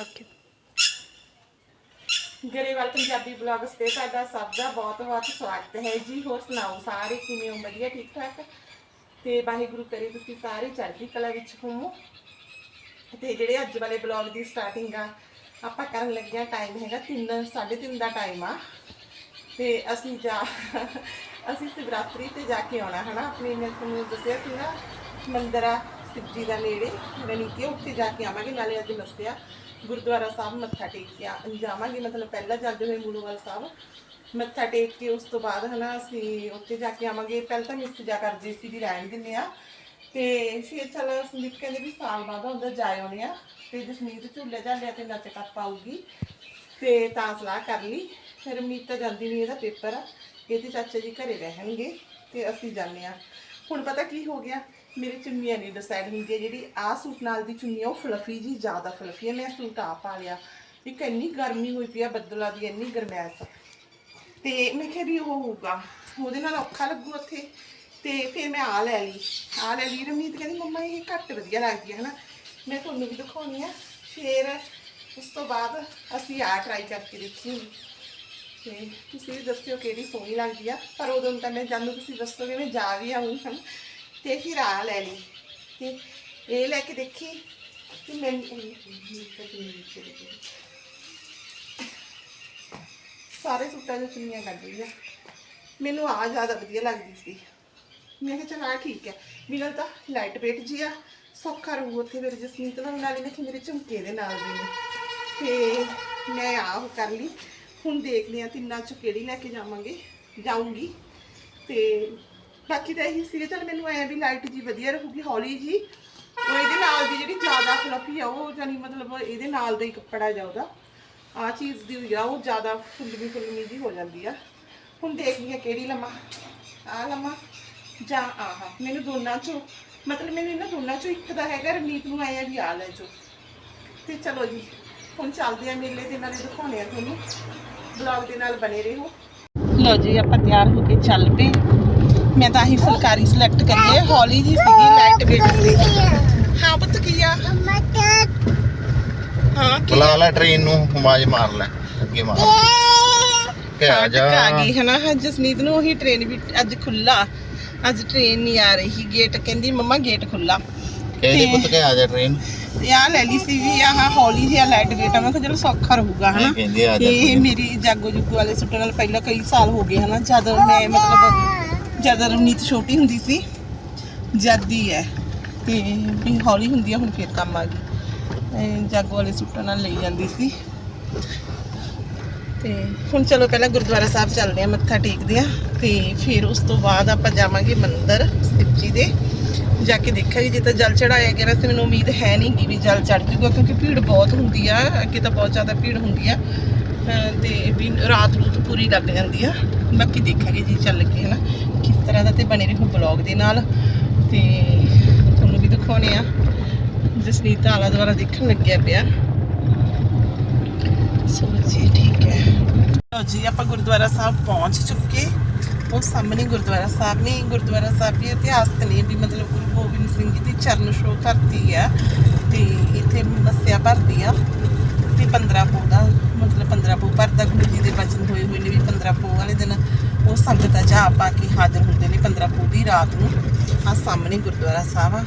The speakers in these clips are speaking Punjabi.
ਓਕੇ। ਗਰੇਵਾਲ ਪੰਜਾਬੀ ਬਲੌਗਸ ਤੇ ਤੁਹਾਡਾ ਸਭ ਦਾ ਬਹੁਤ ਬਹੁਤ ਸਵਾਗਤ ਹੈ ਜੀ। ਹੋਰ ਸੁਣਾਓ, ਸਾਰੇ ਕਿਵੇਂ ਹੋ? ਵਧੀਆ, ਠੀਕ ਠਾਕ? ਤੇ ਵਾਹਿਗੁਰੂ ਕਰੇ ਤੁਸੀਂ ਸਾਰੇ ਚੜ੍ਹਦੀ ਕਲਾ ਵਿੱਚ ਹੋਵੋ। ਤੇ ਜਿਹੜੇ ਅੱਜ ਵਾਲੇ ਬਲੌਗ ਦੀ ਸਟਾਰਟਿੰਗ ਆ, ਆਪਾਂ ਕਰਨ ਲੱਗਿਆ ਟਾਈਮ ਹੈਗਾ 3 3:30 ਦਾ ਟਾਈਮ ਆ। ਤੇ ਅਸੀਂ ਜਾ, ਅਸੀਂ ਸ਼ਿਵਰਾਤਰੀ ਤੇ ਜਾ ਕੇ ਆਉਣਾ, ਹਨਾ? ਆਪਣੀ ਮੈਂ ਤੁਹਾਨੂੰ ਦੱਸਿਆ ਸੀ ਨਾ ਮੰਦਿਰ ਆ, ਸ਼ਿਵਜੀ ਦਾ ਨੇੜੇ। ਰਣੀਕੇ ਉੱਥੇ ਜਾ ਕੇ ਆਵਾਂਗੇ, ਨਾਲੇ ਅੱਜ ਮੱਸਿਆ ਗੁਰਦੁਆਰਾ ਸਾਹਿਬ ਮੱਥਾ ਟੇਕ ਕੇ ਆ- ਜਾਵਾਂਗੇ। ਮਤਲਬ ਪਹਿਲਾਂ ਜਾਂਦੇ ਹੋਏ ਮੂਲੂਵਾਲ ਸਾਹਿਬ। ਮੱਥਾ ਟੇਕ ਕੇ ਉਸ ਤੋਂ ਬਾਅਦ ਹਨਾ ਅਸੀਂ ਉੱਥੇ ਜਾ ਕੇ ਆਵਾਂਗੇ। ਪਹਿਲਾਂ ਤਾਂ ਮਿਸ ਜਾ ਕਰ ਜੀਸੀ ਦੀ ਰਹਿਣ ਦਿੰਦੇ ਆ। ਤੇ ਫਿਰ ਚਲ ਸੰਦੀਪ ਕਹਿੰਦੇ ਵੀ ਸਾਲ ਬਾਅਦ ਹੁੰਦਾ ਜਾ ਆਉਣੇ ਆ। ਤੇ ਜਸਮੀਤ ਝੂਲੇ ਝਾਲਿਆ ਤੇ ਨੱਚ ਟੱਪ ਆਊਗੀ। ਤੇ ਤਾਂ ਸਲਾਹ ਕਰ ਲਈ। ਫਿਰ ਮੀਤ ਤਾਂ ਜਾਂਦੀ ਨਹੀਂ ਇਹਦਾ ਪੇਪਰ ਆ। ਇਹਦੇ ਚਾਚਾ ਜੀ ਘਰੇ ਰਹਿਣਗੇ ਤੇ ਅਸੀਂ ਜਾਂਦੇ ਆ। ਹੁਣ ਪਤਾ ਕੀ ਹੋ ਗਿਆ? ਮੇਰੀ ਚੁੰਨੀਆਂ ਨਹੀਂ ਡਿਸਾਈਡ ਹੁੰਦੀ ਜਿਹੜੀ ਆਹ ਸੂਟ ਨਾਲ ਦੀ ਚੁੰਨੀ ਆ, ਉਹ ਫਲਫੀ ਜੀ, ਜ਼ਿਆਦਾ ਫਲਫੀ ਹੈ ਮੈਂ ਸੂਟ ਆ ਪਾ ਲਿਆ। ਇੱਕ ਇੰਨੀ ਗਰਮੀ ਹੋਈ ਪਈ ਆ ਬੱਦਲਾਂ ਦੀ, ਇੰਨੀ ਗਰਮੈਸ਼ ਤੇ ਮੈਂ ਕਿਹਾ ਵੀ ਉਹ ਹੋਊਗਾ। ਉਹਦੇ ਨਾਲ ਔਖਾ ਲੱਗੂ ਉੱਥੇ। ਤੇ ਫਿਰ ਮੈਂ ਆ ਲੈ ਲਈ। ਆ ਲੈ ਲਈ। ਰਮੀਤ ਕਹਿੰਦੀ, ਮੰਮਾ, ਇਹ ਘੱਟ ਵਧੀਆ ਲੱਗਦੀ ਹੈ ਹਨਾ? ਮੈਂ ਤੁਹਾਨੂੰ ਵੀ ਦਿਖਾਉਣੀ ਆ। ਫਿਰ ਉਸ ਤੋਂ ਬਾਅਦ ਅਸੀਂ ਆ ਟਰਾਈ ਕਰਕੇ ਦੇਖੀ ਤੇ ਤੁਸੀਂ ਵੀ ਦੱਸਿਓ ਕਿਹੜੀ ਸੋਹਣੀ ਲੱਗਦੀ ਆ। ਪਰ ਉਦੋਂ ਤਾਂ ਮੈਂ ਜਾਨੂੰ ਤੁਸੀਂ ਦੱਸੋਗੇ, ਮੈਂ ਜਾ ਵੀ ਆਉਂਗੀ ਹਨ? ਤੇ ਫਿਰ ਆ ਲੈ ਲਈ ਤੇ ਇਹ ਲੈ ਕੇ ਦੇਖੀ ਤੇ ਮੈਂ ਸਾਰੇ ਸੂਟਾਂ ਦੇ ਚੁੰਨੀਆਂ ਕੱਢ ਲਈਆਂ। ਮੈਨੂੰ ਆ ਜ਼ਿਆਦਾ ਵਧੀਆ ਲੱਗਦੀ ਸੀ। ਮੈਂ ਕਿਹਾ ਚਲ ਆ ਠੀਕ ਹੈ। ਮਿਲਣ ਤਾਂ ਲਾਈਟ ਵੇਟ ਜੀ ਆ, ਸੌਖਾ ਰਹੂ ਉੱਥੇ ਮੇਰੇ ਜਸਮੀਤ ਨਾਲ ਨਾਲੇ ਮੈਂ ਕਿ ਮੇਰੇ ਝੁਮਕੇ ਦੇ ਨਾਲ ਵੀ ਨੇ ਤੇ ਮੈਂ ਆਹ ਕਰ ਲਈ। ਹੁਣ ਦੇਖਦੇ ਆ ਤਿੰਨਾਂ ਚ ਕਿਹੜੀ ਲੈ ਕੇ ਜਾਵਾਂਗੇ। ਜਾਊਂਗੀ। ਤੇ ਬਾਕੀ ਤਾਂ ਇਹੀ ਸੀਗਾ, ਚਲ ਮੈਨੂੰ ਐ ਵੀ ਲਾਈਟ ਜੀ ਵਧੀਆ ਰਹੂਗੀ, ਹੌਲੀ ਜੀ। ਉਹ ਇਹਦੇ ਨਾਲ ਦੀ ਜਿਹੜੀ ਜ਼ਿਆਦਾ ਫਲਫੀ ਆ, ਉਹ ਜਾਨੀ ਮਤਲਬ ਇਹਦੇ ਨਾਲ ਦਾ ਹੀ ਕੱਪੜਾ ਜਾ ਉਹਦਾ। ਆ ਚੀਜ਼ ਦੀ ਹੋਈ ਆ, ਉਹ ਜ਼ਿਆਦਾ ਫੁੱਲਵੀਂ ਫੁੱਲਵੀਂ ਜੀ ਹੋ ਜਾਂਦੀ ਆ। ਹੁਣ ਦੇਖਦੀ ਆ ਕਿਹੜੀ ਲੰਮਾ। ਆ ਲੰਮਾ ਜਾਂ ਆਹ ਮੈਨੂੰ ਦੋਨਾਂ ਚੋਂ, ਮਤਲਬ ਮੈਨੂੰ ਇਹਨਾਂ ਦੋਨਾਂ ਚੋਂ ਇੱਕ ਦਾ ਹੈਗਾ ਰਮੀਤ ਨੂੰ ਆਇਆ ਵੀ ਆ ਲੈ ਜੋ। ਤੇ ਚਲੋ ਜੀ, ਹੁਣ ਚੱਲਦੇ ਆ ਮੇਲੇ ਦੇ ਨਾਲੇ ਦਿਖਾਉਣੇ ਆ ਤੁਹਾਨੂੰ। ਬਲੌਗ ਦੇ ਨਾਲ ਬਨੇ ਰਹੋ। ਲੋ ਜੀ, ਆਪਾਂ ਤਿਆਰ ਹੋ ਕੇ ਚੱਲ ਪਏ ਮੈਂ ਤਾਂ ਹੀ ਫੁਲਕਾਰੀ ਸਿਲੈਕਟ ਕਰੀ ਹੈ ਹੌਲੀ ਜੀ ਸੀਗੀ ਲਾਈਟ ਵੇਟ ਸੀ ਹਾਂ ਪੁੱਤ ਕੀ ਆ? ਹਾਂ ਕੀ ਬੁਲਾ ਲੈ ਟ੍ਰੇਨ ਨੂੰ ਆਵਾਜ਼ ਮਾਰ ਲੈ ਅੱਗੇ ਮਾਰ। ਕਿ ਆ ਜਾ। ਆ ਗਈ ਹਨਾ? ਜਸਨੀਤ ਨੂੰ ਉਹੀ ਟ੍ਰੇਨ ਵੀ ਅੱਜ ਖੁੱਲਾ ਅੱਜ ਟ੍ਰੇਨ ਨਹੀਂ ਆ ਰਹੀ ਗੇਟ ਕਹਿੰਦੀ ਮੰਮਾ ਗੇਟ ਖੁੱਲਾ ਕਹਿੰਦੀ ਪੁੱਤ ਕਿ ਆ ਜਾ ਟ੍ਰੇਨ ਆ ਲੈ ਲਈ ਸੀ ਵੀ ਆਹ ਹੌਲੀ ਜਿਹਾ ਲਾਈਟ ਵੇਟ ਆ ਮੈਂ ਕਿਹਾ ਚਲੋ ਸੌਖਾ ਰਹੂਗਾ ਹਨਾ? ਇਹ ਮੇਰੀ ਜਾਗੋ ਜੁਗੋ ਵਾਲੇ ਸੁੱਟਣ ਨਾਲ ਪਹਿਲਾਂ ਕਈ ਸਾਲ ਹੋ ਗਏ ਹਨਾ? ਜਦ ਮੈਂ ਮਤਲਬ ਜਦ ਰਵਨੀਤ ਛੋਟੀ ਹੁੰਦੀ ਸੀ, ਜਦ ਦੀ ਹੈ, ਤੇ ਵੀ ਹੌਲੀ ਹੁੰਦੀ ਆ, ਹੁਣ ਫੇਰ ਕੰਮ ਆ ਗਈ। ਇਹ ਜਾਗੋ ਵਾਲੇ ਸੂਟਾਂ ਨਾਲ ਲਈ ਜਾਂਦੀ ਸੀ। ਤੇ ਹੁਣ ਚਲੋ ਪਹਿਲਾਂ ਗੁਰਦੁਆਰਾ ਸਾਹਿਬ ਚੱਲਦੇ ਆ ਮੱਥਾ ਟੇਕਦੇ ਆ ਤੇ ਫਿਰ ਉਸ ਤੋਂ ਬਾਅਦ ਆਪਾਂ ਜਾਵਾਂਗੇ ਮੰਦਰ, ਸ਼ਿਵ ਜੀ ਦੇ। ਜਾ ਕੇ ਦੇਖਾਂਗੇ ਜੇ ਤਾਂ ਜਲ ਚੜਾਇਆ ਗਿਆ, ਵੈਸੇ ਮੈਨੂੰ ਉਮੀਦ ਹੈ ਨਹੀਂ ਕਿ ਵੀ ਜਲ ਚੜ ਜੂਗਾ, ਕਿਉਂਕਿ ਭੀੜ ਬਹੁਤ ਹੁੰਦੀ ਆ, ਅੱਗੇ ਤਾਂ ਬਹੁਤ ਜ਼ਿਆਦਾ ਭੀੜ ਹੁੰਦੀ ਆ। ਤੇ ਵੀ ਰਾਤ ਰੂਤ ਪੂਰੀ ਲੱਗ ਜਾਂਦੀ ਆ। ਬਾਕੀ ਦੇਖਾਂਗੇ ਜੀ ਚੱਲ ਕੇ, ਹਨਾ। ਕਿਸ ਤਰ੍ਹਾਂ ਦਾ ਤੇ ਬਣੇ ਰਹੋ ਬਲੌਗ ਦੇ ਨਾਲ। ਤੇ ਤੁਹਾਨੂੰ ਵੀ ਦਿਖਾਉਣੇ ਆ। ਜਸਨੀਤ ਆਲਾ ਦੁਆਰਾ ਦੇਖਣ ਲੱਗਿਆ ਪਿਆ। ਚਲੋ ਜੀ, ਠੀਕ ਹੈ। ਲਓ ਜੀ, ਆਪਾਂ ਗੁਰਦੁਆਰਾ ਸਾਹਿਬ ਪਹੁੰਚ ਚੁੱਕੇ। ਉਹ ਸਾਹਮਣੇ ਗੁਰਦੁਆਰਾ ਸਾਹਿਬ ਨੇ। ਗੁਰਦੁਆਰਾ ਸਾਹਿਬ ਦੀ ਇਤਿਹਾਸ ਨੇ ਵੀ ਮਤਲਬ ਗੁਰੂ ਗੋਬਿੰਦ ਸਿੰਘ ਜੀ ਦੀ ਚਰਨ ਛੋਹ ਧਰਤੀ ਆ। ਤੇ ਇੱਥੇ ਮੱਸਿਆ ਭਰਦੀ ਆ। ਤੇ 15 ਪੋ ਦਾ ਮਤਲਬ 15 ਪੋ ਭਰਦਾ ਗੁਰੂ ਜੀ ਦੇ ਬਚਨ ਹੋਏ ਹੋਏ ਨੇ ਵੀ 15 ਪੋ ਵਾਲੇ ਦਿਨ ਉਹ ਸੰਗਤਾਂ ਜਾ ਪਾ ਕੇ ਹਾਜ਼ਰ ਹੁੰਦੇ ਨੇ 15 ਪੋ ਦੀ ਰਾਤ ਨੂੰ। ਆ ਸਾਹਮਣੇ ਗੁਰਦੁਆਰਾ ਸਾਹਿਬ ਆ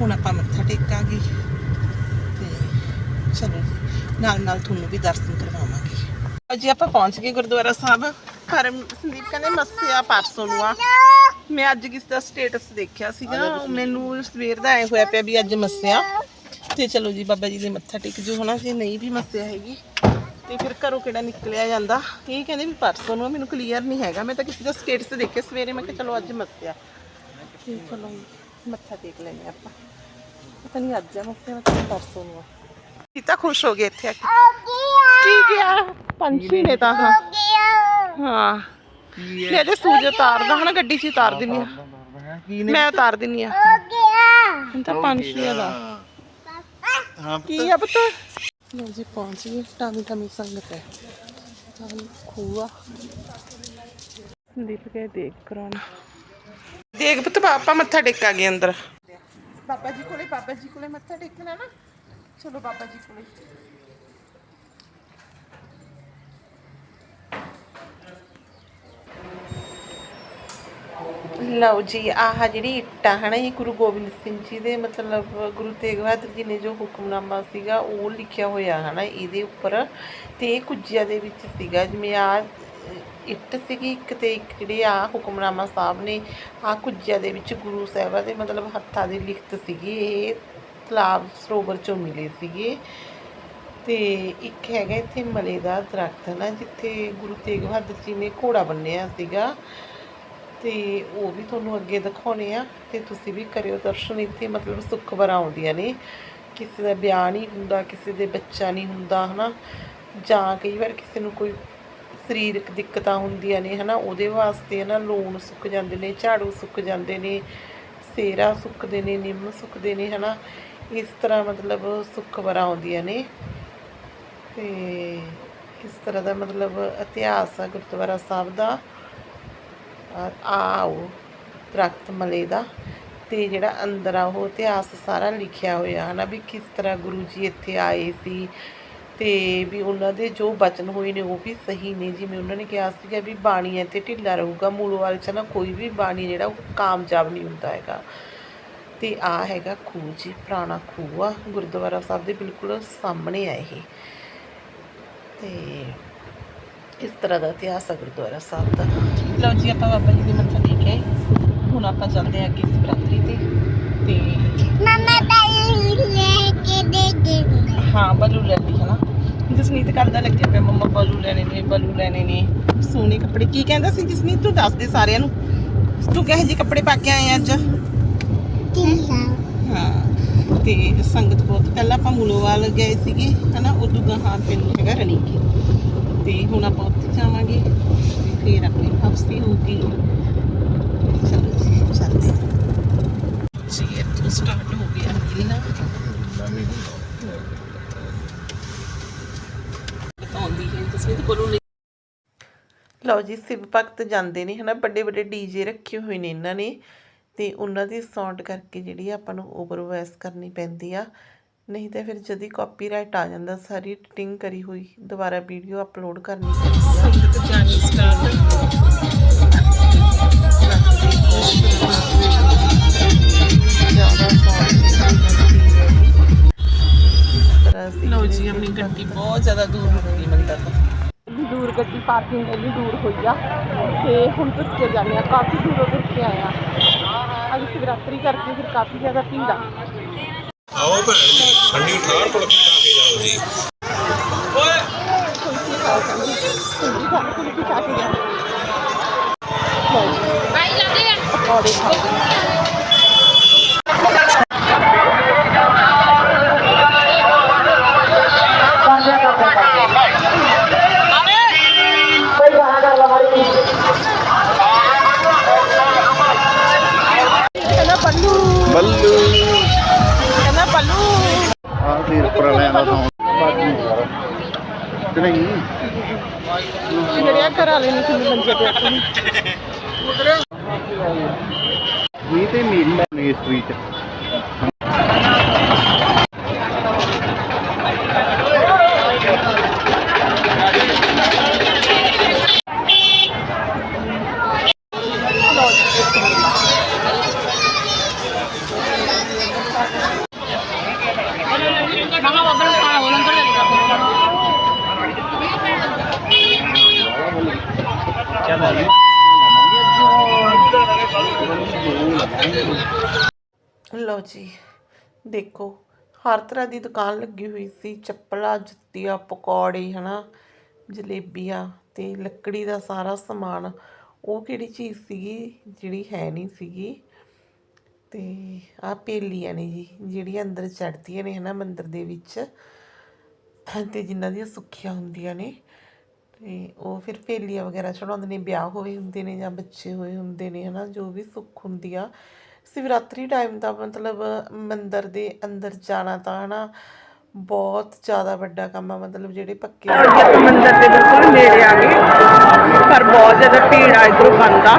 ਹੁਣ ਆਪਾਂ ਮੱਥਾ ਟੇਕਾਂਗੇ ਤੇ ਚਲੋ ਜੀ ਨਾਲ ਨਾਲ ਤੁਹਾਨੂੰ ਵੀ ਦਰਸ਼ਨ ਕਰਵਾਵਾਂਗੇ। ਜੀ ਆਪਾਂ ਪਹੁੰਚ ਗਏ ਗੁਰਦੁਆਰਾ ਸਾਹਿਬ। ਪਰ ਸੰਦੀਪ ਕਹਿੰਦੇ ਮੱਸਿਆ ਪਰਸੋਂ ਨੂੰ ਆ। ਮੈਂ ਅੱਜ ਕਿਸ ਦਾ ਸਟੇਟਸ ਦੇਖਿਆ ਸੀਗਾ ਮੈਨੂੰ ਸਵੇਰ ਦਾ ਆਇਆ ਹੋਇਆ ਪਿਆ ਵੀ ਅੱਜ ਮੱਸਿਆ। ਤੇ ਚਲੋ ਜੀ ਬਾਬਾ ਜੀ ਦੇ ਮੱਥਾ ਟੇਕ ਜੋ ਹੋਣਾ ਜੇ ਨਹੀਂ ਵੀ ਮੱਸਿਆ ਹੈਗੀ ਤੇ ਫਿਰ ਘਰੋਂ ਕਿਹੜਾ ਨਿਕਲਿਆ ਜਾਂਦਾ? ਇਹ ਕਹਿੰਦੇ ਵੀ ਪਰਸੋਂ ਨੂੰ ਆ, ਮੈਨੂੰ ਕਲੀਅਰ ਨਹੀਂ ਹੈਗਾ। ਮੈਂ ਤਾਂ ਕਿਸੇ ਦਾ ਸਟੇਟਸ ਦੇਖਿਆ ਸਵੇਰੇ ਮੈਂ ਕਿਹਾ ਚਲੋ ਅੱਜ ਮੱਸਿਆ। ਤੇ ਚਲੋ ਮੱਥਾ ਟੇਕ ਲੈਂਦੇ ਆਪਾਂ। ਪਤਾ ਨਹੀਂ ਅੱਜ ਆ ਮੱਸਿਆ ਮੈਂ ਪਰਸੋਂ ਨੂੰ ਆ। ਤਾਂ ਖੁਸ਼ ਹੋ ਗਏ ਇੱਥੇ ਆ ਕੇ। ਕੀ ਗਿਆ ਪੰਛੀ ਨੇ ਤਾਂ ਹਾਂ ਹਾਂ। ਮੈਂ ਇਹਦੇ ਸੂਜ ਉਤਾਰਦਾ ਹਨਾ ਗੱਡੀ 'ਚ ਹੀ ਉਤਾਰ ਦਿੰਨੀ ਆ ਮੈਂ ਉਤਾਰ ਦਿੰਨੀ ਆ ਹੁਣ ਤਾਂ ਪੰਛੀ ਦਾ। ਹਾਂ ਕੀ ਆ ਪੁੱਤ? ਲੋ ਜੀ ਪਹੁੰਚ ਗਏ। ਟਾਮੀ ਟਾਮੀ ਸੰਗਤ ਹੈ। ਤਾਂ ਖੂਆ। ਸੰਦੀਪ ਕੇ ਦੇਖ ਕਰਾਉਣਾ। ਦੇਖ ਪੁੱਤ ਪਾਪਾ ਮੱਥਾ ਟੇਕਾ ਗਏ ਅੰਦਰ। ਬਾਬਾ ਜੀ ਕੋਲੇ ਬਾਬਾ ਜੀ ਕੋਲੇ ਮੱਥਾ ਟੇਕਣਾ ਨਾ। ਚਲੋ ਬਾਬਾ ਜੀ ਕੋਲੇ। ਲਓ ਜੀ, ਆਹ ਜਿਹੜੀ ਇੱਟਾਂ ਹਨਾ, ਇਹ ਗੁਰੂ ਗੋਬਿੰਦ ਸਿੰਘ ਜੀ ਦੇ ਮਤਲਬ ਗੁਰੂ ਤੇਗ ਬਹਾਦਰ ਜੀ ਨੇ ਜੋ ਹੁਕਮਨਾਮਾ ਸੀਗਾ, ਉਹ ਲਿਖਿਆ ਹੋਇਆ ਹਨਾ, ਇਹਦੇ ਉੱਪਰ ਤੇ ਇਹ ਕੁੱਜਿਆ ਦੇ ਵਿੱਚ ਸੀਗਾ, ਜਿਵੇਂ ਆ ਇੱਟ ਸੀਗੀ ਇੱਕ ਤੇ ਇੱਕ ਜਿਹੜੇ ਆ ਹੁਕਮਨਾਮਾ ਸਾਹਿਬ ਨੇ ਆ ਕੁੱਜਿਆ ਦੇ ਵਿੱਚ ਗੁਰੂ ਸਾਹਿਬਾਂ ਦੇ ਮਤਲਬ ਹੱਥਾਂ ਦੀ ਲਿਖਤ ਸੀਗੀ, ਇਹ ਤਲਾਬ ਸਰੋਵਰ ਚੋਂ ਮਿਲੇ ਸੀਗੇ। ਤੇ ਇੱਕ ਹੈਗਾ ਇੱਥੇ ਮਲੇ ਦਾ ਦਰਖਤ ਨਾ ਜਿੱਥੇ ਗੁਰੂ ਤੇਗ ਬਹਾਦਰ ਜੀ ਨੇ ਘੋੜਾ ਬੰਨਿਆ ਸੀਗਾ। ਤੇ ਉਹ ਵੀ ਤੁਹਾਨੂੰ ਅੱਗੇ ਦਿਖਾਉਣੇ ਆ ਤੇ ਤੁਸੀਂ ਵੀ ਕਰਿਓ ਦਰਸ਼ਨ। ਇੱਥੇ ਮਤਲਬ ਸੁੱਖ ਬਰਾ ਆਉਂਦੀਆਂ ਨੇ। ਕਿਸੇ ਦਾ ਵਿਆਹ ਨਹੀਂ ਹੁੰਦਾ, ਕਿਸੇ ਦੇ ਬੱਚਾ ਨਹੀਂ ਹੁੰਦਾ, ਹਨਾ? ਜਾਂ ਕਈ ਵਾਰ ਕਿਸੇ ਨੂੰ ਕੋਈ ਸਰੀਰਕ ਦਿੱਕਤਾਂ ਹੁੰਦੀਆਂ ਨੇ, ਹਨਾ? ਉਹਦੇ ਵਾਸਤੇ ਨਾ ਲੂਣ ਸੁੱਕ ਜਾਂਦੇ ਨੇ, ਝਾੜੂ ਸੁੱਕ ਜਾਂਦੇ ਨੇ ਸੇਰਾ ਸੁੱਕਦੇ ਨੇ, ਨਿੰਮ ਸੁੱਕਦੇ ਨੇ, ਹਨਾ? ਇਸ ਤਰ੍ਹਾਂ ਮਤਲਬ ਸੁੱਖ ਬਰਾ ਆਉਂਦੀਆਂ ਨੇ। ਤੇ ਇਸ ਤਰ੍ਹਾਂ ਦਾ ਮਤਲਬ ਇਤਿਹਾਸ ਆ ਗੁਰਦੁਆਰਾ ਸਾਹਿਬ ਦਾ। ਆਓ, ਦਰਖਤ ਮਲੇ ਦਾ। ਤੇ ਜਿਹੜਾ ਅੰਦਰ ਆ, ਉਹ ਇਤਿਹਾਸ ਸਾਰਾ ਲਿਖਿਆ ਹੋਇਆ ਹਨਾ ਵੀ ਕਿਸ ਤਰ੍ਹਾਂ ਗੁਰੂ ਜੀ ਇੱਥੇ ਆਏ ਸੀ। ਤੇ ਵੀ ਉਹਨਾਂ ਦੇ ਜੋ ਬਚਨ ਹੋਏ ਨੇ, ਉਹ ਵੀ ਸਹੀ ਨੇ। ਜਿਵੇਂ ਉਹਨਾਂ ਨੇ ਕਿਹਾ ਸੀਗਾ ਵੀ ਬਾਣੀ ਹੈ ਤੇ ਢਿੱਲਾ ਰਹੂਗਾ ਵਾਲੇ ਚ ਨਾ ਕੋਈ ਵੀ ਬਾਣੀ ਜਿਹੜਾ ਉਹ ਕਾਮਯਾਬ ਨਹੀਂ ਹੁੰਦਾ ਹੈਗਾ। ਤੇ ਆ ਹੈਗਾ ਖੂਹ ਜੀ, ਪੁਰਾਣਾ ਖੂਹ ਆ। ਗੁਰਦੁਆਰਾ ਸਾਹਿਬ ਦੇ ਬਿਲਕੁਲ ਸਾਹਮਣੇ ਆ ਇਹ। ਤੇ ਇਸ ਤਰ੍ਹਾਂ ਦਾ ਇਤਿਹਾਸ ਆ ਗੁਰਦੁਆਰਾ ਸਾਹਿਬ ਦਾ। ਲਓ ਜੀ ਆਪਾਂ ਬਾਬਾ ਜੀ ਦੇ ਮੱਥਾ ਟੇਕ ਆਏ। ਹੁਣ ਆਪਾਂ ਚੱਲਦੇ ਹਾਂ ਅੱਗੇ ਸਿਵਰਾਤਰੀ ਤੇ। ਤੇ ਮਮਾ ਬਾਈ ਲੈ ਕੇ ਦੇ ਦੇ ਹਾਂ ਬਲੂ ਲੈ ਲਈ ਹਨਾ ਜਸਨੀਤ ਕਰਦਾ ਲੱਗਿਆ ਪਿਆ ਮੰਮਾ ਬਲੂ ਲੈਣੇ ਨੇ ਬਲੂ ਲੈਣੇ ਨੇ। ਸੋਹਣੇ ਕੱਪੜੇ। ਕੀ ਕਹਿੰਦਾ ਸੀ ਜਸਨੀਤ ਤੂੰ ਦੱਸ ਦੇ ਸਾਰਿਆਂ ਨੂੰ। ਤੂੰ ਕਿਹੋ ਜਿਹੇ ਕੱਪੜੇ ਪਾ ਕੇ ਆਏ ਅੱਜ? ਹਾਂ। ਤੇ ਸੰਗਤ ਬਹੁਤ ਪਹਿਲਾਂ ਆਪਾਂ ਮੂਲੋਵਾਲ ਗਏ ਸੀਗੇ ਹਨਾ ਉਦੋਂ ਗਾਹਾਂ ਪਿੰਡ ਹੈਗਾ ਰਣੀਕੀ। ਤੇ ਹੁਣ ਆਪਾਂ ਉੱਥੇ ਜਾਵਾਂਗੇ ਫਿਰ ਆਪਣੀ ਵਾਪਸੀ ਹੋਊਗੀ। ਚਲੋ ਜੀ, ਚੱਲਦੇ ਹਾਂ। ਜੀ ਇੱਥੋਂ ਸਟਾਰਟ ਹੋ ਗਿਆ। ਹਿਲਣਾ ਬਤਾਉਂਦੀ ਹੈ ਤਸਵੀਰ ਬੋਲੂ ਲਓ ਜੀ, ਸਿਵ ਭਗਤ ਜਾਂਦੇ ਨੇ, ਹਨਾ ਵੱਡੇ ਵੱਡੇ ਡੀਜੇ ਰੱਖੇ ਹੋਏ ਨੇ ਇਹਨਾਂ ਨੇ। ਤੇ ਉਹਨਾਂ ਦੀ ਸਾਊਂਡ ਕਰਕੇ ਜਿਹੜੀ ਆਪਾਂ ਨੂੰ ਓਵਰ ਵੌਇਸ ਕਰਨੀ ਪੈਂਦੀ ਆ। ਨਹੀਂ ਤਾਂ ਫਿਰ ਜਦੀ ਕਾਪੀਰਾਈਟ ਆ ਜਾਂਦਾ ਸਾਰੀ ਐਡੀਟਿੰਗ ਕਰੀ ਹੋਈ ਦੁਬਾਰਾ ਵੀਡੀਓ ਅਪਲੋਡ ਕਰਨੀ ਪੈਂਦੀ ਸੰਗਤ ਜਾਣੀ ਸਟਾਰਟ ਲਓ ਜੀ ਆਪਣੀ ਗੱਡੀ ਬਹੁਤ ਜ਼ਿਆਦਾ ਦੂਰ ਹੋ ਗਈ ਮੰਦਰ ਤੋਂ ਦੂਰ ਗੱਡੀ ਪਾਰਕਿੰਗ ਇੰਨੀ ਦੂਰ ਹੋਈ ਆ ਤੇ ਹੁਣ ਤੁਰ ਕੇ ਜਾਂਦੇ ਆ ਕਾਫੀ ਦੂਰੋਂ ਤੁਰ ਕੇ ਆਏ ਆ। ਅੱਜ ਸ਼ਿਵਰਾਤਰੀ ਕਰਕੇ ਫਿਰ ਕਾਫੀ ਜ਼ਿਆਦਾ ਭੀੜ ਆ। ਆਓ ਭੈਣ ਠੰਡੀ ਠਾਰ ਕੁਲਫੀ ਖਾ ਕੇ ਜਾਓ ਜੀ। ਕਹਿੰਦੀ ਕੁਲਫੀ ਖਾ ਕੇ ਖਾ ਜਾਂਦੇ ਬਾਈ ਲੱਗੇ ਆ। ਪਕੌੜੇ ਖਾਓ ਆ ਵੀ ਉੱਪਰ ਵਾਲਿਆਂ ਦਾ ਸੌਂ। ਕਿ ਨਹੀਂ? ਜਿਹੜੇ ਘਰ ਵਾਲੇ ਨੂੰ ਕਿੰਨੀ ਮੰਜੇ ਤੇ ਆਪਣੀ ਵੀ ਤੇ ਮੇਰੀ ਹਿਸਟਰੀ ਚ ਲਓ ਜੀ, ਦੇਖੋ, ਹਰ ਤਰ੍ਹਾਂ ਦੀ ਦੁਕਾਨ ਲੱਗੀ ਹੋਈ ਸੀ, ਚੱਪਲਾਂ, ਜੁੱਤੀਆਂ, ਪਕੌੜੇ, ਹਨਾ, ਜਲੇਬੀਆਂ ਤੇ ਲੱਕੜੀ ਦਾ ਸਾਰਾ ਸਮਾਨ। ਉਹ ਕਿਹੜੀ ਚੀਜ਼ ਸੀਗੀ, ਜਿਹੜੀ ਹੈ ਨਹੀਂ ਸੀਗੀ? ਤੇ ਆ ਪੇਲੀਆਂ ਨੇ ਜੀ, ਜਿਹੜੀਆਂ ਅੰਦਰ ਚੜ੍ਹਦੀਆਂ ਨੇ, ਹਨਾ, ਮੰਦਿਰ ਦੇ ਵਿੱਚ। ਤੇ ਜਿਨ੍ਹਾਂ ਦੀਆਂ ਸੁੱਖੀਆਂ ਹੁੰਦੀਆਂ ਨੇ। ਤੇ ਉਹ ਫਿਰ ਪੇਲੀਆਂ ਵਗੈਰਾ ਚੜਾਉਂਦੇ ਨੇ, ਵਿਆਹ ਹੋਏ ਹੁੰਦੇ ਨੇ ਜਾਂ ਬੱਚੇ ਹੋਏ ਹੁੰਦੇ ਨੇ, ਹਨਾ, ਜੋ ਵੀ ਸੁੱਖ ਹੁੰਦੀ ਆ ਸ਼ਿਵਰਾਤਰੀ ਟਾਈਮ ਦਾ ਮਤਲਬ ਮੰਦਰ ਦੇ ਅੰਦਰ ਜਾਣਾ ਤਾਂ ਹਨਾ ਬਹੁਤ ਜ਼ਿਆਦਾ ਵੱਡਾ ਕੰਮ ਆ, ਮਤਲਬ ਜਿਹੜੇ ਪੱਕੇ ਮੰਦਰ ਦੇ ਬਿਲਕੁਲ ਨੇੜੇ ਆ ਗਏ। ਪਰ ਬਹੁਤ ਜ਼ਿਆਦਾ ਭੀੜ ਆ ਇਧਰੋਂ ਬੰਦਾ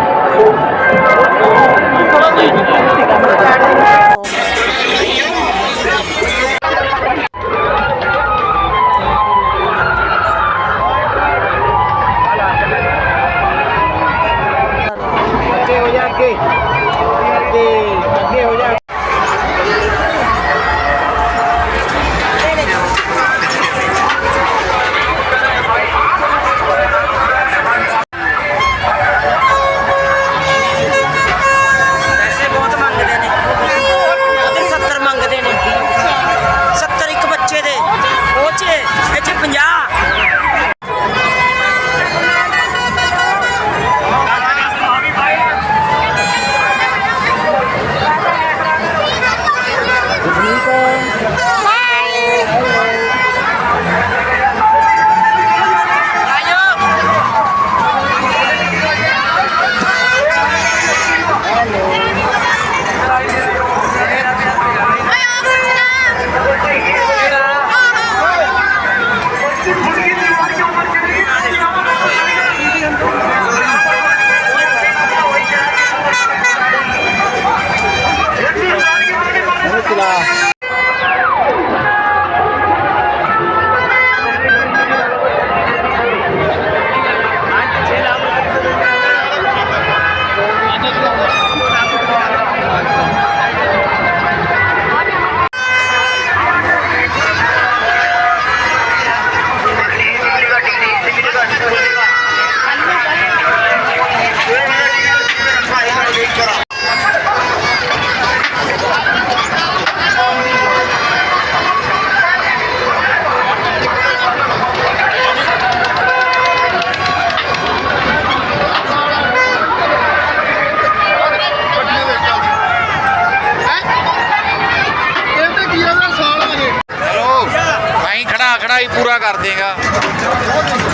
ਕਰ ਦੇਗਾ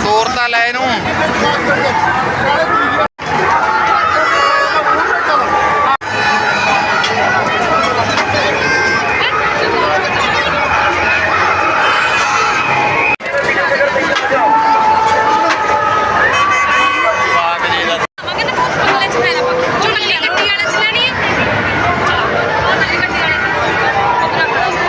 ਤੋਰ ਤਾਂ ਲੈ ਇਹਨੂੰ ਵਾਹ ਜੀ ਦਾ ਮੰਗੇ ਤਾਂ ਬਹੁਤ ਬੰਗਲੇ ਚ ਫਾਇਦਾ ਪਾ ਝੁੱਲੀ ਗੱਡੀ ਵਾਲੇ ਚ ਲੈਣੀ ਹੈ ਉਹ ਵਾਲੀ ਗੱਡੀ ਵਾਲੇ ਚ ਉਧਰ ਖੜਾ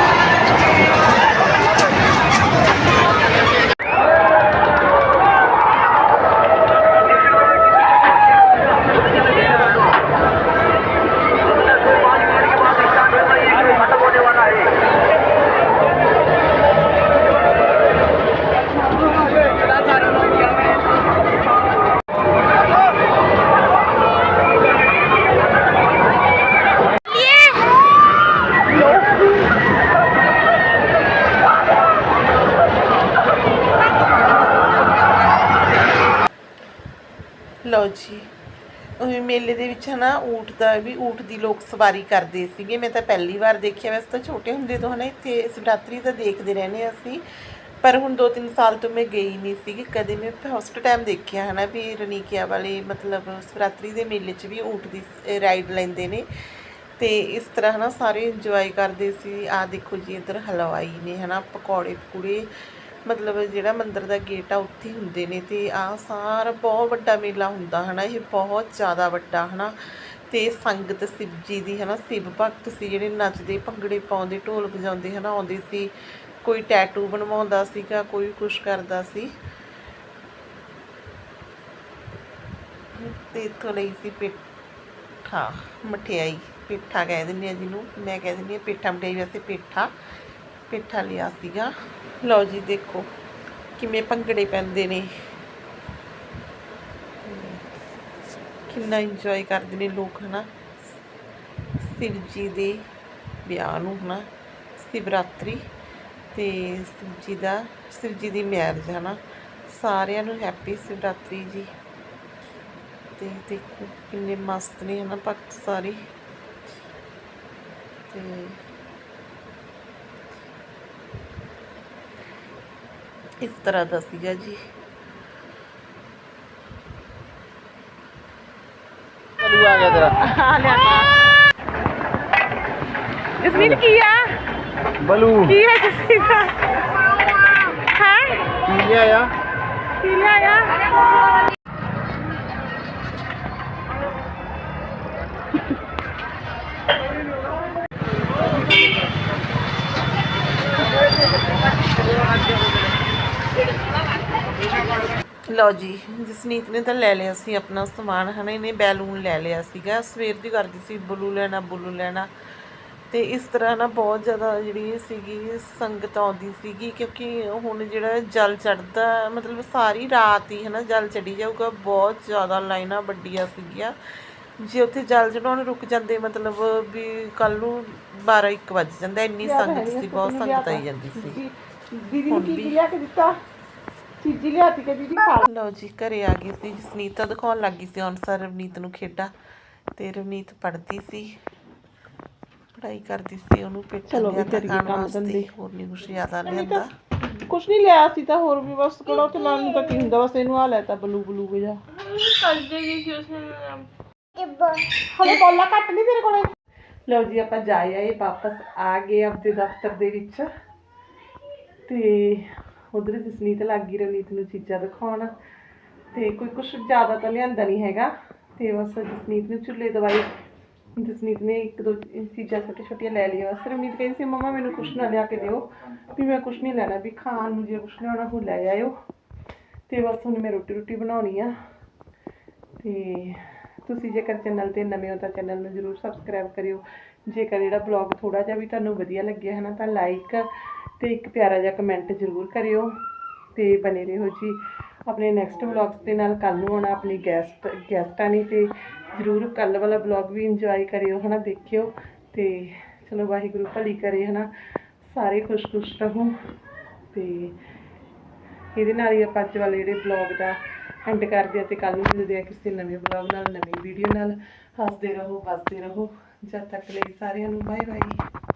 ਲਓ ਜੀ। ਉਹ ਮੇਲੇ ਦੇ ਵਿੱਚ ਹਨਾ ਊਠ ਦਾ ਵੀ ਊਠ ਦੀ ਲੋਕ ਸਵਾਰੀ ਕਰਦੇ ਸੀਗੇ। ਮੈਂ ਤਾਂ ਪਹਿਲੀ ਵਾਰ ਦੇਖਿਆ। ਵੈਸੇ ਤਾਂ ਛੋਟੇ ਹੁੰਦੇ ਤੋਂ ਹਨਾ ਇੱਥੇ ਸ਼ਿਵਰਾਤਰੀ ਤਾਂ ਦੇਖਦੇ ਰਹਿੰਦੇ ਹਾਂ ਅਸੀਂ। ਪਰ ਹੁਣ 2-3 ਸਾਲ ਤੋਂ ਮੈਂ ਗਈ ਨਹੀਂ ਸੀਗੀ। ਕਦੇ ਮੈਂ ਫਸਟ ਟਾਈਮ ਦੇਖਿਆ ਹਨਾ ਵੀ ਰਣੀਕਿਆ ਵਾਲੇ ਮਤਲਬ ਸ਼ਿਵਰਾਤਰੀ ਦੇ ਮੇਲੇ 'ਚ ਵੀ ਊਠ ਦੀ ਰਾਈਡ ਲੈਂਦੇ ਨੇ। ਤੇ ਇਸ ਤਰ੍ਹਾਂ ਹਨਾ ਸਾਰੇ ਇੰਜੋਏ ਕਰਦੇ ਸੀ। ਆ ਦੇਖੋ ਜੀ, ਇੱਧਰ ਹਲਵਾਈ ਨੇ ਹਨਾ ਪਕੌੜੇ ਪਕੂੜੇ ਮਤਲਬ ਜਿਹੜਾ ਮੰਦਿਰ ਦਾ ਗੇਟ ਆ, ਉੱਥੇ ਹੀ ਹੁੰਦੇ ਨੇ ਤੇ ਆ ਸਾਰਾ ਬਹੁਤ ਵੱਡਾ ਮੇਲਾ ਹੁੰਦਾ ਹਨਾ, ਇਹ ਬਹੁਤ ਜ਼ਿਆਦਾ ਵੱਡਾ ਹਨਾ। ਤੇ ਸੰਗਤ ਸ਼ਿਵ ਜੀ ਦੀ ਹਨਾ, ਸ਼ਿਵ ਭਗਤ ਸੀ ਜਿਹੜੇ ਨੱਚਦੇ, ਭੰਗੜੇ ਪਾਉਂਦੇ, ਢੋਲ ਵਜਾਉਂਦੇ ਹਨਾ, ਆਉਂਦੇ ਸੀ। ਕੋਈ ਟੈਟੂ ਬਣਵਾਉਂਦਾ ਸੀਗਾ, ਕੋਈ ਕੁਛ ਕਰਦਾ ਸੀ। ਤੇ ਇੱਥੋਂ ਲਈ ਸੀ ਪੇਠਾ, ਮਠਿਆਈ, ਪੇਠਾ ਕਹਿ ਦਿੰਦੇ ਆ ਜਿਹਨੂੰ, ਮੈਂ ਕਹਿ ਦਿੰਦੀ ਆ ਪੇਠਾ, ਮਠਿਆਈ ਵੈਸੇ ਪੇਠਾ। ਪੇਠਾ ਲਿਆ ਸੀਗਾ। ਲਓ ਜੀ, ਦੇਖੋ ਕਿਵੇਂ ਭੰਗੜੇ ਪੈਂਦੇ ਨੇ। ਕਿੰਨਾ ਇੰਜੋਏ ਕਰਦੇ ਨੇ ਲੋਕ, ਹਨਾ? ਸ਼ਿਵ ਜੀ ਦੇ ਵਿਆਹ ਨੂੰ, ਹਨਾ? ਸ਼ਿਵਰਾਤਰੀ ਤੇ ਸ਼ਿਵ ਜੀ ਦਾ ਸ਼ਿਵ ਜੀ ਦੀ ਮੈਰਿਜ ਹਨਾ? ਸਾਰਿਆਂ ਨੂੰ ਹੈਪੀ ਸ਼ਿਵਰਾਤਰੀ ਜੀ। ਤੇ ਦੇਖੋ ਕਿੰਨੇ ਮਸਤ ਨੇ, ਹਨਾ, ਭਗਤ ਸਾਰੇ। ਤੇ ਇਸ ਤਰ੍ਹਾਂ ਦਾ ਸੀਗਾ ਜੀ। ਚਲੂ ਆ ਗਿਆ ਤੇਰਾ। ਜਸਮੀਨ ਕੀ ਆ? ਬਲੂ। ਕੀ ਹੈ ਜਸਮੀਨ ਦਾ? ਹੈ? ਕੀ ਲਿਆਇਆ? ਕੀ ਲਿਆਇਆ? ਲਓ ਜੀ ਜਸਨੀਤ ਨੇ ਤਾਂ ਲੈ ਲਿਆ ਸੀ ਆਪਣਾ ਸਮਾਨ ਹਨਾ ਇਹਨੇ ਬੈਲੂਨ ਲੈ ਲਿਆ ਸੀਗਾ ਸਵੇਰ ਦੀ ਕਰਦੀ ਸੀ ਬਲੂ ਲੈਣਾ ਬਲੂ ਲੈਣਾ। ਤੇ ਇਸ ਤਰ੍ਹਾਂ ਨਾ ਬਹੁਤ ਜ਼ਿਆਦਾ ਜਿਹੜੀ ਸੀਗੀ ਸੰਗਤ ਆਉਂਦੀ ਸੀਗੀ ਕਿਉਂਕਿ ਹੁਣ ਜਿਹੜਾ ਜਲ ਚੜਦਾ ਮਤਲਬ ਸਾਰੀ ਰਾਤ ਹੀ ਹਨਾ ਜਲ ਚੜੀ ਜਾਊਗਾ ਬਹੁਤ ਜ਼ਿਆਦਾ ਲਾਈਨਾਂ ਵੱਡੀਆਂ ਸੀਗੀਆਂ। ਜੇ ਉੱਥੇ ਜਲ ਚੜਾਉਣ ਰੁਕ ਜਾਂਦੇ ਮਤਲਬ ਵੀ ਕੱਲ ਨੂੰ 12 1 ਵੱਜ ਜਾਂਦਾ ਇੰਨੀ ਸੰਗਤ ਸੀ ਬਹੁਤ ਸੰਗਤ ਆਈ ਜਾਂਦੀ ਸੀ। ਦੀਦੀ ਨੂੰ ਕੀ ਲਿਆ ਕੇ ਦਿੱਤਾ? ਚੀਜ਼ੀ ਲਿਆਤੀ ਕਿ ਦੀਦੀ ਖਾ ਲਓ ਜੀ ਘਰੇ ਆ ਗਈ ਸੀ ਜਸਨੀਤ ਤਾਂ ਦਿਖਾਉਣ ਲੱਗ ਗਈ ਸੀ ਹੁਣ ਸਰ ਰਵਨੀਤ ਨੂੰ ਖੇਡਾਂ ਤੇ ਰਵਨੀਤ ਪੜ੍ਹਦੀ ਸੀ ਪੜ੍ਹਾਈ ਕਰਦੀ ਸੀ ਉਹਨੂੰ ਪੇਟਾ ਚਲੋ ਵੀ ਲਿਆ ਕਰੀਏ ਖਾਣ ਕੰਮ ਵਾਸਤੇ ਧੰਦੇ। ਹੋਰ ਨਹੀਂ ਕੁਛ ਜ਼ਿਆਦਾ ਲਿਆਂਦਾ। ਕੁਛ ਨਹੀਂ ਲਿਆ ਸੀ ਤਾਂ ਹੋਰ ਵੀ ਬਸ ਕੜੋ ਚਲਾਉਣ ਨੂੰ ਤਾਂ ਕੀ ਹੁੰਦਾ ਬਸ ਇਹਨੂੰ ਆ ਲੈਤਾ ਬਲੂ ਬਲੂ ਜਿਹਾ। ਹਲੇ ਕੋਲਾ ਕੱਟ ਨਹੀਂ ਤੇਰੇ ਕੋਲੇ। ਲਓ ਜੀ ਆਪਾਂ ਜਾ ਆਏ ਵਾਪਸ ਆ ਗਏ ਆਪਦੇ ਦਫ਼ਤਰ ਦੇ ਵਿੱਚ। ਤੇ ਉਧਰ ਜਸਨੀਤ ਲੱਗ ਗਈ ਰਵਨੀਤ ਨੂੰ ਚੀਜ਼ਾਂ ਦਿਖਾਉਣ। ਤੇ ਕੋਈ ਕੁਝ ਜ਼ਿਆਦਾ ਤਾਂ ਲਿਆਂਦਾ ਨਹੀਂ ਹੈਗਾ। ਤੇ ਬਸ ਜਸਨੀਤ ਨੂੰ ਝੁੱਲੇ ਦਵਾਈ। ਜਸਨੀਤ ਨੇ ਇੱਕ ਦੋ ਚੀਜ਼ਾਂ ਛੋਟੀਆਂ ਛੋਟੀਆਂ ਲੈ ਲਈਆਂ। ਬਸ ਰਵਨੀਤ ਕਹਿੰਦੀ ਸੀ, ਮਮਾ, ਮੈਨੂੰ ਕੁਝ ਨਾ ਲਿਆ ਕੇ ਦਿਓ। ਵੀ ਮੈਂ ਕੁਝ ਨਹੀਂ ਲੈਣਾ। ਵੀ ਖਾਣ ਨੂੰ ਜੇ ਕੁਝ ਲਿਆਉਣਾ ਉਹ ਲੈ ਆਇਓ। ਤੇ ਬਸ ਹੁਣ ਮੈਂ ਰੋਟੀ ਰੋਟੀ ਬਣਾਉਣੀ ਆ। ਤੇ ਤੁਸੀਂ ਜੇਕਰ ਚੈਨਲ ਤੇ ਨਵੇਂ ਹੋ, ਤਾਂ ਚੈਨਲ ਨੂੰ ਜਰੂਰ ਸਬਸਕ੍ਰਾਈਬ ਕਰਿਓ। ਜੇਕਰ ਜਿਹੜਾ ਬਲੌਗ ਥੋੜਾ ਜਿਹਾ ਵੀ ਤੁਹਾਨੂੰ ਵਧੀਆ ਲੱਗਿਆ ਹੈ ਨਾ, ਤਾਂ ਲਾਈਕ ਤੇ ਇੱਕ ਪਿਆਰਾ ਜਿਹਾ ਕਮੈਂਟ ਜ਼ਰੂਰ ਕਰਿਓ ਤੇ ਬਨੇ ਰਹੋ ਜੀ। ਆਪਣੇ ਨੈਕਸਟ ਵਲੌਗਸ ਦੇ ਨਾਲ ਕੱਲ ਨੂੰ ਆਉਣਾ ਆਪਣੀ ਗੈਸਟ ਗੈਸਟਾਂ ਨੇ ਤੇ ਜ਼ਰੂਰ ਕੱਲ ਵਾਲਾ ਵਲੌਗ ਵੀ ਇੰਜੋਏ ਕਰਿਓ, ਹਨਾ, ਦੇਖਿਓ ਤੇ ਚਲੋ ਵਾਹਿਗੁਰੂ ਭਲੀ ਕਰੇ, ਹਨਾ। ਸਾਰੇ ਖੁਸ਼-ਖੁਸ਼ ਰਹੋ ਤੇ ਇਹਦੇ ਨਾਲ ਹੀ ਆਪਾਂ ਅੱਜ ਵਾਲੇ ਜਿਹੜੇ ਬਲੌਗ ਦਾ ਐਂਡ ਕਰਦੇ ਆ ਤੇ ਕੱਲ ਨੂੰ ਮਿਲਦੇ ਆ ਕਿਸੇ ਨਵੇਂ ਬਲੌਗ ਨਾਲ, ਨਵੀਂ ਵੀਡੀਓ ਨਾਲ। ਹੱਸਦੇ ਰਹੋ, ਵੱਸਦੇ ਰਹੋ। ਜਦ ਤੱਕ ਲਈ ਸਾਰਿਆਂ ਨੂੰ ਬਾਏ ਬਾਏ